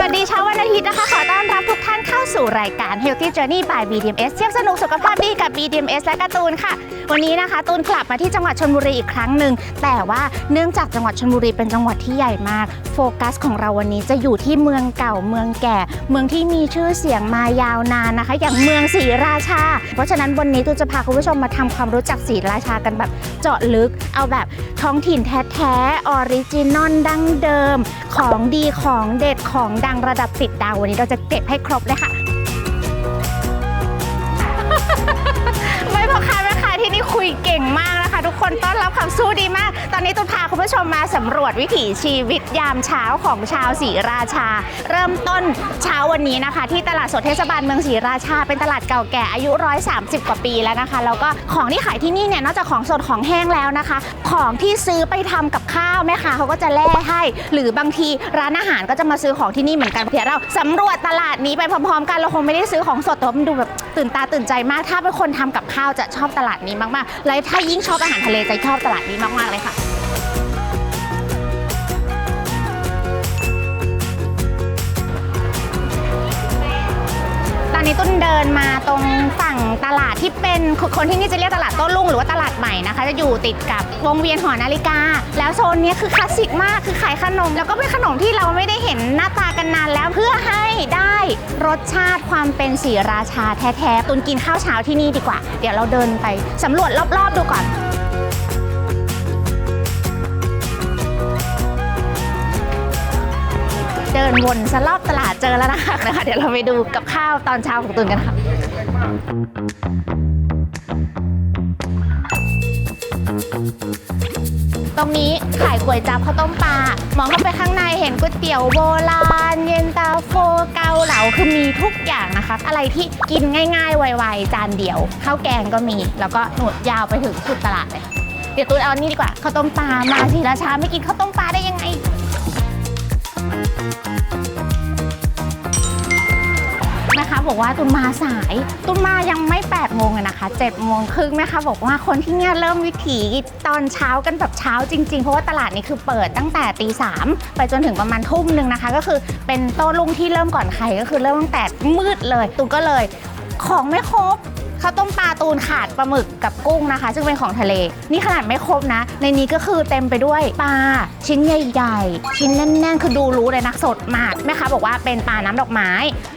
วัสดีเช้าวันอาทิตย์นะคะ ขอต้อนรับทุกท่านเข้าสู่รายการ Healthy Journey by BDMS เที่ยวสนุกสุขภาพดีกับ BDMS และการ์ตูนค่ะ วันนี้นะคะตูนกลับมาที่จังหวัดชลบุรีอีกครั้งหนึ่งแต่ว่าเนื่องจากจังหวัดชลบุรีเป็นจังหวัดที่ใหญ่มาก โฟกัสของเราวันนี้จะอยู่ที่เมืองเก่าเมืองแก่ เมืองที่มีชื่อเสียงมายาวนานนะคะ อย่างเมืองศรีราชา เพราะฉะนั้นวันนี้ตูนจะพาคุณผู้ชมมาทำความรู้จักศรีราชากันแบบเจาะลึก เอาแบบท้องถิ่นแท้ๆออริจินอลดั้งเดิม ของดีของเด็ดของดังระดับติดดาววันนี้เราจะเก็บให้ครบเลยค่ะา ขับคำสู้ดีมาก ตอนนี้ตุนพาคุณผู้ชมมาสำรวจวิถีชีวิตยามเช้าของชาวศรีราชา เริ่มต้นเช้าวันนี้นะคะ ที่ตลาดสดเทศบาลเมืองศรีราชา เป็นตลาดเก่าแก่อายุ 130 กว่าปีแล้วนะคะ แล้วก็ของที่ขายที่นี่เนี่ยนอกจากของสดของแห้งแล้วนะคะ ของที่ซื้อไปทำกับข้าวแม่ค้าเขาก็จะแล่ให้ หรือบางทีร้านอาหารก็จะมาซื้อของที่นี่เหมือนกันเดี๋ยเราสำรวจตลาดนี้ไปพร้อมๆ กันเราคงไม่ได้ซื้อของสดแต่มันดูแบบตื่นตาตื่นใจมาก ถ้าเป็นคนทำกับข้าวจะชอบตลาดนี้มากๆ และถ้ายิ่งชอบอาหารทะเลจะชอบตลาดนี้มาก ๆ เลยค่ะตอนนี้ตุ้นเดินมาตรงฝั่งตลาดที่เป็นคนที่นี่จะเรียกตลาดโต้รุ่งหรือว่าตลาดใหม่นะคะ จะอยู่ติดกับวงเวียนหอนาฬิกา แล้วโซนนี้คือคลาสสิกมากคือขายขนม แล้วก็เป็นขนมที่เราไม่ได้เห็นหน้าตากันนานแล้วเพื่อให้ได้รสชาติความเป็นสีราชาแท้ๆตุนกินข้าวเช้าที่นี่ดีกว่า เดี๋ยวเราเดินไปสำรวจรอบๆดูก่อน ดินวนสรอบตลาดเจอแล้วนะคะนะคะ เดี๋ยวเราไปดูกับข้าวตอนเช้าของตุนกันค่ะตรงนี้ขายก๋วยจั๊บข้าวต้มปลามองเข้าไปข้างในเห็นก๋วยเตี๋ยวโบราณ เย็นตาโฟเกาเหลาคือมีทุกอย่างนะคะ อะไรที่กินง่ายๆ ไวๆ จานเดียวข้าวแกงก็มี แล้วก็หนวดยาวไปถึงสุดตลาดเลย เดี๋ยวตูนเอาอันนี้ดีกว่าข้าวต้มปลามาศรีราชาไม่กินข้าวต้มปลาได้ยังไง บอกว่าตุนมาสาย ตุนมายังไม่8โมงอะนะคะ7โมงครึ่งแม่คะบอกว่าคนที่เนี่ยเริ่มวิถีตอนเช้ากันแบบเช้าจริงๆ เพราะว่าตลาดนี้คือเปิดตั้งแต่ตีสามไปจนถึงประมาณทุ่มหนึ่งนะคะ ก็คือเป็นโต้รุ่งที่เริ่มก่อนใครก็คือเริ่มตั้งแต่มืดเลย ตุนก็เลยของไม่ครบ ข้าวต้มปลาตูนขาดปลาหมึกกับกุ้งนะคะ ซึ่งเป็นของทะเล นี่ขนาดไม่ครบนะ ในนี้ก็คือเต็มไปด้วยปลาชิ้นใหญ่ๆ ชิ้นแน่นๆ คือดูรู้เลยนะสดมากแม่ค้าบอกว่าเป็นปลาน้ำดอกไม้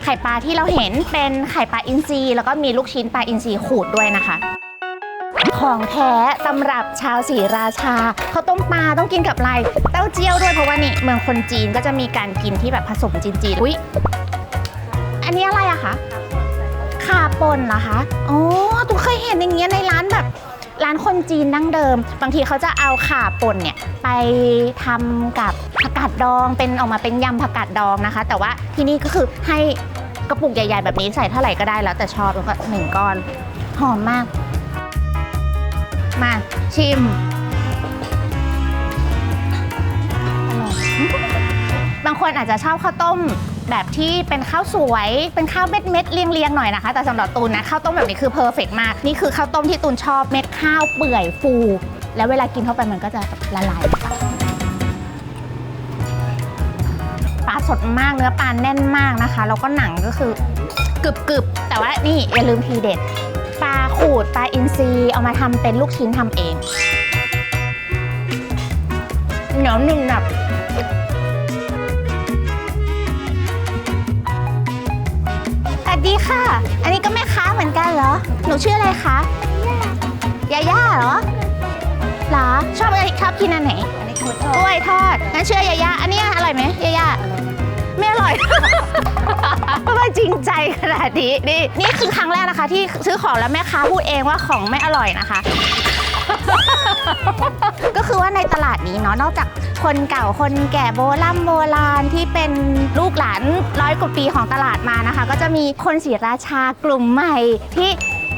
ไข่ปลาที่เราเห็นเป็นไข่ปลาอินทรีแล้วก็มีลูกชิ้นปลาอินทรีขูดด้วยนะคะของแท้สำหรับชาวศรีราชาเขาต้มปลาต้องกินกับอะไรเต้าเจี้ยวด้วยเพราะว่านี่เมืองคนจีนก็จะมีการกินที่แบบผสมจีนๆอุ้ยอันนี้อะไรอะคะาป่นเหรอคะอ๋อตุ๊กเคยเห็นอย่างเงี้ยในร้านแบบร้านคนจีนดั้งเดิม บางทีเขาจะเอาข่าป่นเนี่ยไปทำกับผักกาดดองเป็นออกมาเป็นยำผักกาดดองนะคะ แต่ว่าที่นี่ก็คือให้กระปุกใหญ่ ๆ แบบนี้ใส่เท่าไหร่ก็ได้แล้วแต่ชอบแล้วก็หนึ่งก้อนหอมมาก มาชิมอร่อยบางคนอาจจะชอบข้าวต้ม แบบที่เป็นข้าวสวย เป็นข้าวเม็ดเม็ดเรียงๆหน่อยนะคะ แต่สำหรับตูนนะข้าวต้มแบบนี้คือเพอร์เฟกมาก นี่คือข้าวต้มที่ตูนชอบเม็ดข้าวเปื่อยฟู แล้วเวลากินเข้าไปมันก็จะละลายปลาสดมากเนื้อปลาแน่นมากนะคะแล้วก็หนังก็คือกรึบๆแต่ว่านี่อย่าลืมทีเด็ดปลาขูดปลาอินทรีเอามาทำเป็นลูกชิ้นทำเองเหนียวหนึ่งแบบ ดีค่ะ อันนี้ก็แม่ค้าเหมือนกันเหรอ หนูชื่ออะไรคะยาย่าเหรอเหรอ ชอบอะไรชอบกินอันไหนกล้วยทอด งั้นเชื่อยาย่า อันนี้อร่อยไหมยาย่าไม่อร่อยทำไมจริงใจขนาดนี้นี่นี่คือครั้งแรกนะคะ ที่ซื้อของแล้วแม่ค้าพูดเองว่าของไม่อร่อยนะคะ ก็คือว่าในตลาดนี้เนาะนอกจากคนเก่าคนแก่โบราณโบราณที่เป็นลูกหลานร้อยกว่าปีของตลาดมานะคะ ก็จะมีคนศรีราชากลุ่มใหม่ที่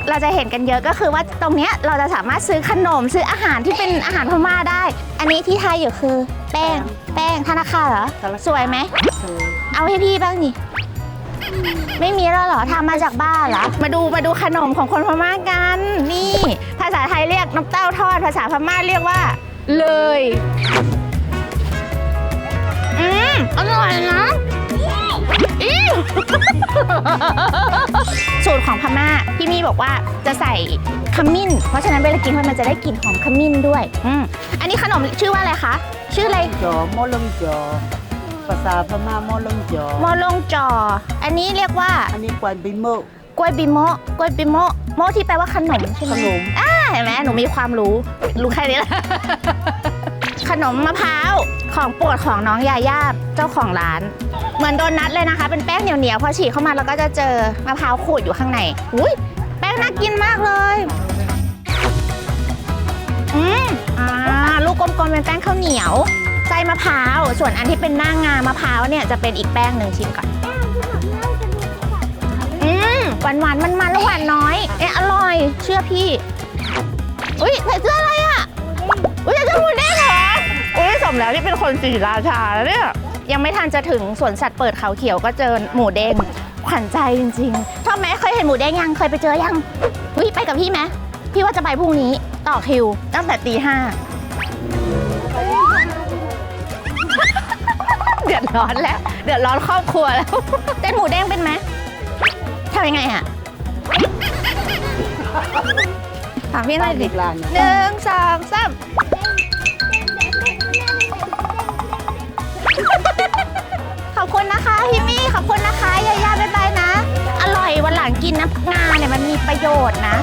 เราจะเห็นกันเยอะก็คือว่าตรงเนี้ยเราจะสามารถซื้อขนมซื้ออาหารที่เป็นอาหารพม่าได้ อันนี้ที่ไทยอยู่คือ แป้ง แป้งธนาคารเหรอ สวยไหม เอาให้พี่บ้างนี่ ไม่มีแล้วเหรอทำมาจากบ้านเหรอ มาดูมาดูขนมของคนพม่ากัน นี่ ภาษาไทยเรียกน้ำเต้าทอด ภาษาพม่าเรียกว่า เลย อืมอร่อยนะสูตรของพม่าพี่มี่บอกว่าจะใส่ขมิ้น เพราะฉะนั้นเวลากินเข้าไปมันจะได้กลิ่นหอมขมิ้นด้วย อืมอันนี้ขนมชื่อว่าอะไรคะ ชื่ออะไร จอหมอลงจอ ภาษาพม่าหมอลงจอมอลงจอ อันนี้เรียกว่า อันนี้กวนบิโมะกล้วยบิโมะกล้วยบิโมะโมะที่แปลว่าขนมใช่ไหมขนมอ่าเห็นไหมหนูมีความรู้ รู้แค่นี้แหละ ขนมมะพร้าว ของโปรดของน้องยาย่าเจ้าของร้าน เหมือนโดนัทเลยนะคะ เป็นแป้งเหนียวๆ พอฉีกเข้ามาแล้วก็จะเจอมะพร้าวขูดอยู่ข้างใน อุ้ยแป้งน่ากินมากเลย อืมอ่า ลูกกลมๆ เป็นแป้งข้าวเหนียว ไส้มะพร้าว ส่วนอันที่เป็นหน้างามะพร้าวเนี่ยจะเป็นอีกแป้งหนึ่งชิมก่อนอืมหวานหวานมันมันๆแล้วหวานน้อยเอ๊ะอร่อยเชื่อพี่ อุ้ยใส่เสื้ออะไรอะ อุ้ยใส่เสื้อหมูเด้งเหรอ อุ้ยสมแล้วที่เป็นคนสีราชาแล้วเนี่ย ยังไม่ทันจะถึงสวนสัตว์เปิดเขาเขียวก็เจอหมูเด้งขวัญใจจริงๆชอบไหมเคยเห็นหมูเด้งยังเคยไปเจอยังอุ้ยไปกับพี่ไหมพี่ว่าจะไปพรุ่งนี้ต่อคิวตั้งแต่ตีห้า ดือดร้อนแล้ว เดือดร้อนครอบครัวแล้ว เต้นหมูเด้งเป็นไหมทำยังไงอะถามพี่หน่อยดิกลางหนึ่งสองสามขอบคุณนะคะพี่มี่ขอบคุณนะคะยายาบ๊ายบายนะ อร่อยวันหลังกินนะงาเนี่ยมันมีประโยชน์นะ